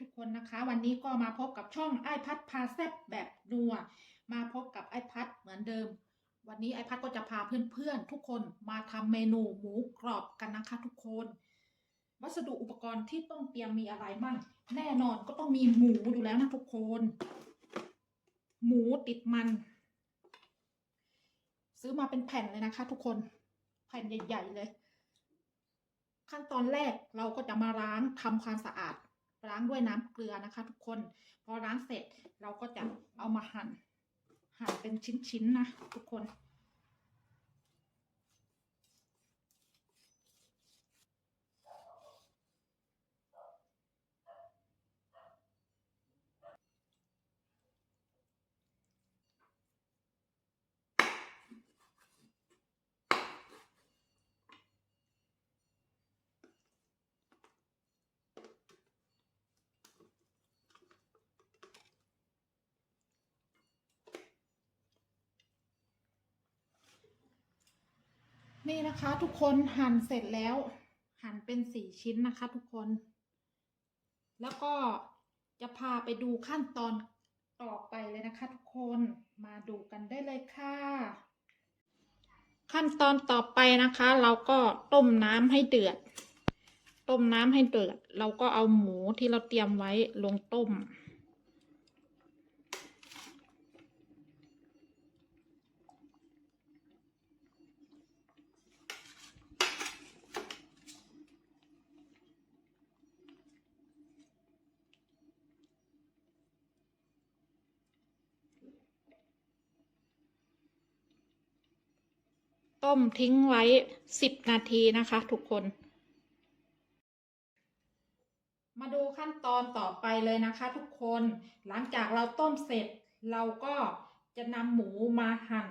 ทุกคนนะคะ วันนี้ก็มาพบกับช่องไอพัดพาแซบแบบนัว มาพบกับไอพัดเหมือนเดิม วันนี้ไอพัดก็จะพาเพื่อนๆทุกคนมาทำเมนูหมูกรอบกันนะคะทุกคน วัสดุอุปกรณ์ที่ต้องเตรียมมีอะไรบ้างแน่นอนก็ต้องมีหมูอยู่แล้วนะทุกคน หมูติดมัน ซื้อมาเป็นแผ่นเลยนะคะ ทุกคนแผ่นใหญ่ ๆ เลยขั้นตอนแรกเราก็จะมาล้างทำความสะอาดางด้วยน้ำเกลือนะคะ ทุกคน พอล้างเสร็จเราก็จะเอามาหั่นหั่นเป็นชิ้นๆนะทุกคน นี่นะคะทุกคนหั่นเสร็จแล้ว หั่นเป็นสี่ชิ้นนะคะ ทุกคน แล้วก็จะพาไปดูขั้นตอนต่อไปเลยนะคะ ทุกคนมาดูกันได้เลยค่ะ ขั้นตอนต่อไปนะคะ เราก็ต้มน้ำให้เดือด ต้มน้ำให้เดือด เราก็เอาหมูที่เราเตรียมไว้ลงต้ม ต้มทิ้งไว้สิบนาทีนะคะ ทุกคน มาดูขั้นตอนต่อไปเลยนะคะ ทุกคนหลังจากเราต้มเสร็จ เราก็จะนำหมูมาหั่น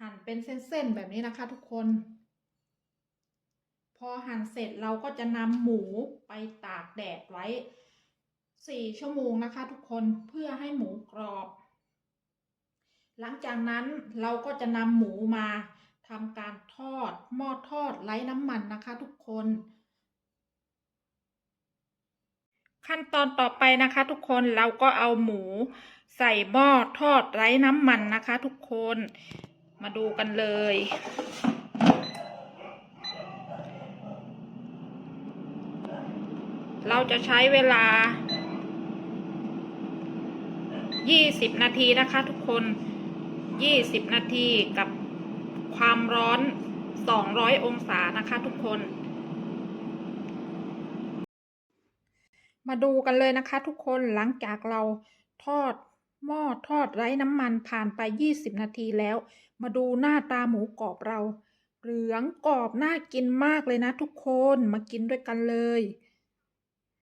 หั่นเป็นเส้นๆแบบนี้นะคะ ทุกคน พอหั่นเสร็จเราก็จะนำหมูไปตากแดดไว้สี่ชั่วโมงนะคะ ทุกคนเพื่อให้หมูกรอบ หลังจากนั้นเราก็จะนำหมูมาทำการทอดหม้อทอดไร้น้ำมันนะคะทุกคน ขั้นตอนต่อไปนะคะทุกคนเราก็เอาหมูใส่หม้อทอดไร้น้ำมันนะคะทุกคนมาดูกันเลย เราจะใช้เวลา 20 นาทีนะคะทุกคน 20 นาทีกับความร้อน 200 องศานะคะทุกคน มาดูกันเลยนะคะทุกคนหลังจากเราทอดหม้อทอดไร้น้ำมันผ่านไป 20 นาทีแล้ว มาดูหน้าตาหมูกรอบเรา เหลืองกรอบน่ากินมากเลยนะทุกคนมากินด้วยกันเลย